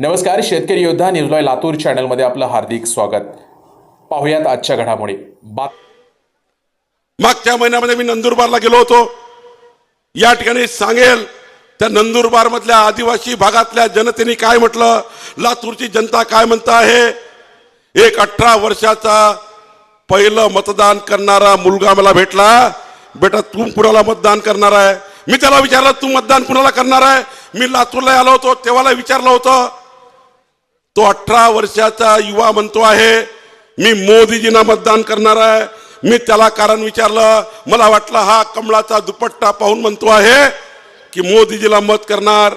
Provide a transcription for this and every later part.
नमस्कार शेतकरी योद्धा न्यूजलॉय लातूर चॅनलमध्ये आपलं हार्दिक स्वागत. पाहुयात आजच्या घडामोडी. बात मागच्या महिन्यामध्ये मी नंदुरबारला गेलो होतो. या ठिकाणी सांगेल त्या नंदुरबार मधल्या आदिवासी भागातल्या जनतेने काय म्हटलं लातूरची जनता काय म्हणत आहे? एक अठरा वर्षाचा पहिलं मतदान करणारा मुलगा मला भेटला. बेटा तू कुणाला मतदान करणार आहे? मी त्याला विचारलं तू मतदान कुणाला करणार आहे? मी लातूरला आलो होतो तेव्हाला विचारलं होतं. तो अठरा वर्षाचा युवा म्हणतो आहे मी मोदीजींना मतदान करणार आहे. मी त्याला कारण विचारलं मला वाटलं हा कमळाचा दुपट्टा पाहून म्हणतो आहे की मोदीजीला मत करणार.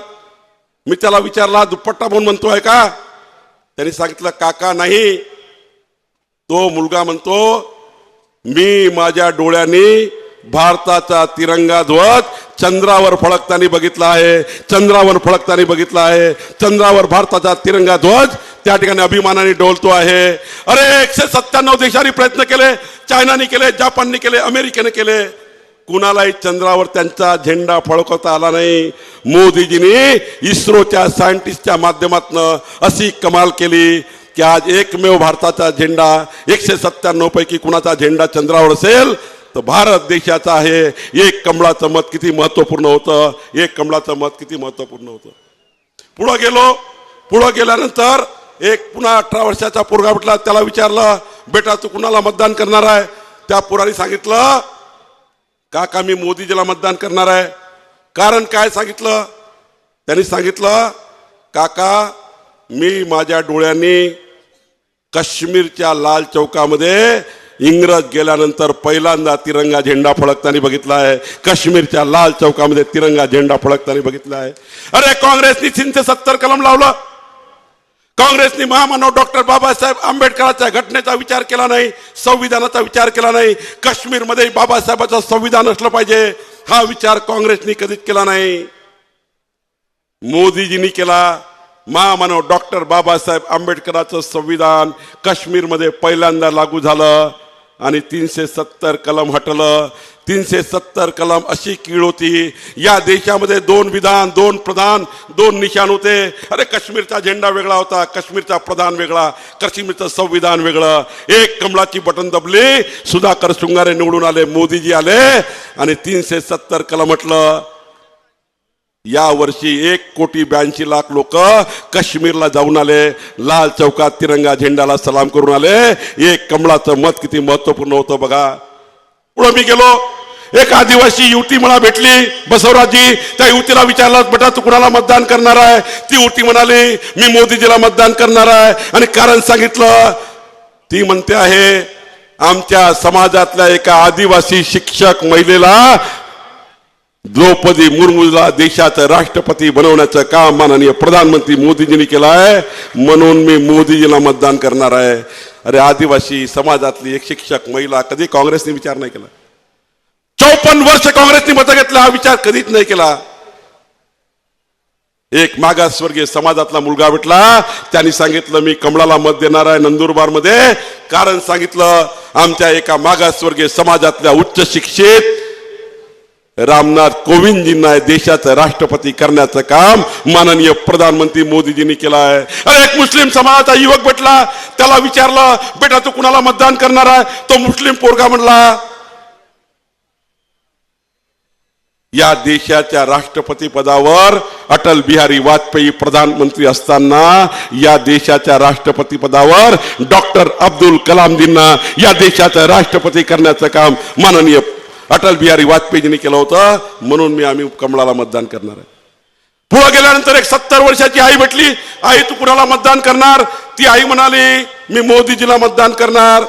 मी त्याला विचारला दुपट्टा पाहून म्हणतो आहे का? त्यांनी सांगितलं काका नाही. तो मुलगा म्हणतो मी माझ्या डोळ्यांनी भारताचा तिरंगा ध्वज चंद्रावर फळकताना बघितला आहे. चंद्रावर फळकताना बघितला आहे. चंद्रावर भारताचा तिरंगा ध्वज त्या ठिकाणी अभिमानाने डोलतो आहे. अरे एकशे सत्त्याण्णव देशांनी प्रयत्न केले. चायनाने केले जपानने केले अमेरिकेने केले. कुणालाही चंद्रावर त्यांचा झेंडा फळकवता आला नाही. मोदीजींनी इस्रोच्या सायंटिस्टच्या माध्यमातून अशी कमाल केली की आज एकमेव भारताचा झेंडा एकशे सत्त्याण्णव पैकी कुणाचा झेंडा चंद्रावर असेल? तर भारत देशाचा आहे. एक कमळाचं मत किती महत्त्वपूर्ण होतं? एक कमळाचं मत किती महत्त्वपूर्ण होतं? पुढं गेलो. पुढं गेल्यानंतर एक पुन्हा अठरा वर्षाचा पोरगा भेटला. त्याला विचारलं बेटा तू कुणाला मतदान करणार आहे? त्या पोराने सांगितलं काका मी मोदीजीला मतदान करणार आहे. कारण काय सांगितलं? त्यांनी सांगितलं काका मी माझ्या डोळ्यांनी काश्मीरच्या लाल चौकामध्ये इंग्रज गेल्यानंतर पहिल्यांदा तिरंगा झेंडा फडकताना बघितला आहे. काश्मीरच्या लाल चौकामध्ये तिरंगा झेंडा फडकताना बघितला आहे. अरे काँग्रेसनी तीनशे सत्तर कलम लावलं. काँग्रेसने महामानव डॉक्टर बाबासाहेब आंबेडकरांच्या घटनेचा विचार केला नाही संविधानाचा विचार केला नाही. काश्मीरमध्ये बाबासाहेबाचं संविधान असलं पाहिजे. हा विचार काँग्रेसने कधीच केला नाही. मोदीजींनी केला. महामानव डॉक्टर बाबासाहेब आंबेडकरांचं संविधान काश्मीरमध्ये पहिल्यांदा लागू झालं. आणि तीनशे सत्तर कलम हटलं. तीनशे सत्तर कलम अशी कीळ होती. या देशामध्ये दोन विधान दोन प्रधान दोन निशाण होते. अरे काश्मीरचा झेंडा वेगळा होता. काश्मीरचा प्रधान वेगळा काश्मीरचं संविधान वेगळं. एक कमळाची बटन दबली सुधाकर शृंगारे निवडून आले मोदीजी आले आणि तीनशे सत्तर कलम म्हटलं या वर्षी एक कोटी ब्याऐंशी लाख लोक काश्मीरला जाऊन आले. लाल चौकात तिरंगा झेंड्याला सलाम करून आले. एक कमळाचं मत किती महत्त्वपूर्ण होतं बघा. पुढे मी गेलो. एक आदिवासी युवती मला भेटली. बसवराजी त्या युवतीला विचारलं बेटा तू कुणाला मतदान करणार आहे? ती युवती म्हणाली मी मोदीजीला मतदान करणार आहे. आणि कारण सांगितलं ती म्हणते आहे आमच्या समाजातल्या एका आदिवासी शिक्षक महिलेला द्रौपदी मुर्मूला देशाचं राष्ट्रपती बनवण्याचं काम माननीय प्रधानमंत्री मोदीजींनी केलं आहे. म्हणून मी मोदीजीला मतदान करणार आहे. अरे आदिवासी समाजातली एक शिक्षक महिला कधी काँग्रेसने विचार नाही केला? चौपन्न वर्ष काँग्रेसने मत घेतला हा विचार कधीच नाही केला. एक मागासवर्गीय समाजातला मुलगा भेटला. त्यांनी सांगितलं मी कमळाला मत देणार आहे नंदुरबारमध्ये कारण सांगितलं आमच्या एका मागासवर्गीय समाजातल्या उच्च शिक्षित रामनाथ कोविंदजींना देशाचं राष्ट्रपती करण्याचं काम माननीय प्रधानमंत्री मोदीजींनी केलं आहे. अरे एक मुस्लिम समाजाचा युवक भेटला त्याला विचारलं बेटा तू कुणाला मतदान करणार आहे? तो मुस्लिम पोरगा म्हणला या देशाच्या राष्ट्रपती पदावर अटल बिहारी वाजपेयी प्रधानमंत्री असताना या देशाच्या राष्ट्रपती पदावर डॉक्टर अब्दुल कलामजींना या देशाचं राष्ट्रपती करण्याचं काम माननीय अटल बिहारी वाजपेयीजींनी केलं होतं म्हणून मी आम्ही कमळाला मतदान करणार आहे. पुढे गेल्यानंतर एक सत्तर वर्षाची आई भेटली आई तू कुणाला मतदान करणार? ती आई म्हणाली मी मोदीजीला मतदान करणार.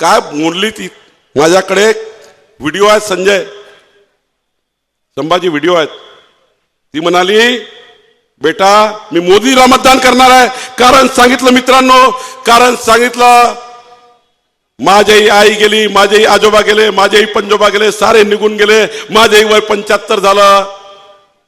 काय बोलली ती? माझ्याकडे व्हिडिओ आहेत संजय. संभाजी व्हिडिओ आहेत. ती म्हणाली बेटा मी मोदीला मतदान करणार आहे. कारण सांगितलं मित्रांनो कारण सांगितलं माझ्याही आई गेली माझेही आजोबा गेले माझेही पंजोबा गेले सारे निघून गेले. माझेही वय पंच्याहत्तर झालं.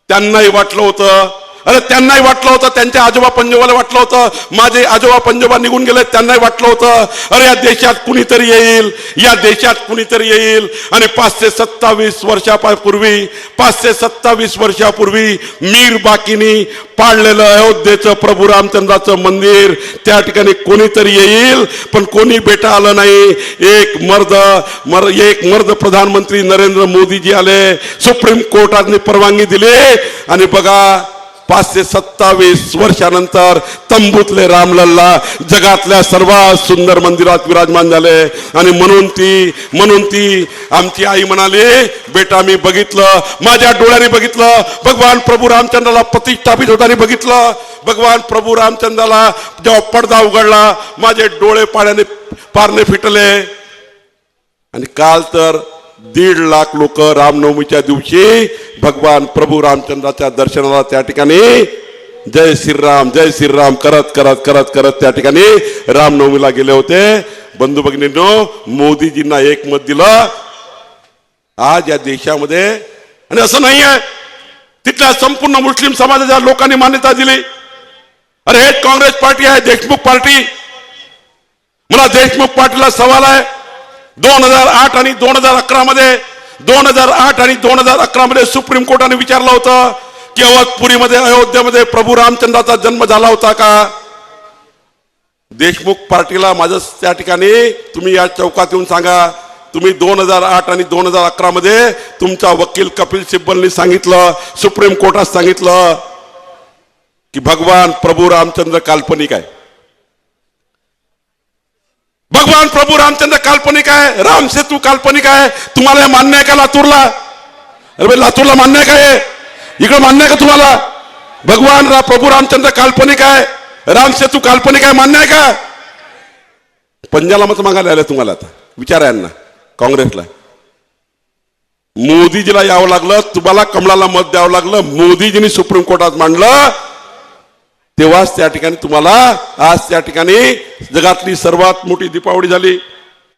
त्यांनाही वाटलं होतं अरे त्यांनाही वाटलं होतं त्यांच्या आजोबा पंजोबाला वाटलं होतं. माझे आजोबा पंजोबा निघून गेले त्यांनाही वाटलं होतं. अरे या देशात कुणीतरी येईल या देशात कुणीतरी येईल. आणि पाचशे सत्तावीस वर्षापूर्वी पाचशे सत्तावीस वर्षापूर्वी मीर बाकीनी पाडलेलं अयोध्येचं प्रभू रामचंद्राचं मंदिर त्या ठिकाणी कोणीतरी येईल पण कोणी बेटा आलं नाही. एक मर्द मर एक मर्द प्रधानमंत्री नरेंद्र मोदीजी आले सुप्रीम कोर्टाने परवानगी दिली. आणि बघा पाचशे सत्तावीस वर्षानंतर तंबूतले रामलल्ला जगातल्या सर्वात सुंदर मंदिरात विराजमान झाले. आणि म्हणून ती म्हणून ती आमची आई म्हणाली बेटा मी बघितलं माझ्या डोळ्याने बघितलं भगवान प्रभू रामचंद्राला प्रतिष्ठापित होताना बघितलं. भगवान प्रभू रामचंद्राला जेव्हा पडदा उघडला माझे डोळे पाण्याने पारणे फिटले. आणि काल तर दीड लाख लोक रामनवमीच्या दिवशी भगवान प्रभू रामचंद्राच्या दर्शनाला त्या ठिकाणी जय श्रीराम जय श्रीराम करत करत करत करत त्या ठिकाणी रामनवमीला गेले होते. बंधू भगिनींनो मोदीजींना एक मत दिलं आज या देशामध्ये आणि असं नाही आहे तिथल्या संपूर्ण मुस्लिम समाजाच्या लोकांनी मान्यता दिली. अरे हे काँग्रेस पार्टी आहे देशमुख पार्टी. मला देशमुख पार्टीला सवाल आहे. दोन हजार आठ आणि दोन हजार अकरा मध्ये दोन हजार आठ आणि दोन हजार अकरा मध्ये सुप्रीम कोर्टाने विचारलं होतं की अवधपुरीमध्ये अयोध्येमध्ये प्रभू रामचंद्राचा जन्म झाला होता का? देशमुख पार्टीला माझं त्या ठिकाणी तुम्ही या चौकात येऊन सांगा. तुम्ही दोन हजार आठ आणि दोन हजार अकरा मध्ये तुमचा वकील कपिल सिब्बलनी सांगितलं सुप्रीम कोर्टात सांगितलं की भगवान प्रभू रामचंद्र काल्पनिक आहे. भगवान प्रभू रामचंद्र काल्पनिक आहे राम सेतू काल्पनिक आहे. तुम्हाला हे मान्य आहे का लातूरला? अरे भाई लातूरला मान्य आहे का हे? इकडे मान्य आहे का तुम्हाला? भगवान रा प्रभू रामचंद्र काल्पनिक आहे राम सेतू काल्पनिक आहे मान्य आहे का? पंजाला मत मागायला आलं तुम्हाला आता. विचारा यांना काँग्रेसला. मोदीजीला यावं लागलं तुम्हाला कमळाला मत द्यावं लागलं मोदीजींनी सुप्रीम कोर्टात मांडलं तेव्हाच त्या ठिकाणी तुम्हाला आज त्या ठिकाणी जगातली सर्वात मोठी दीपावली झाली.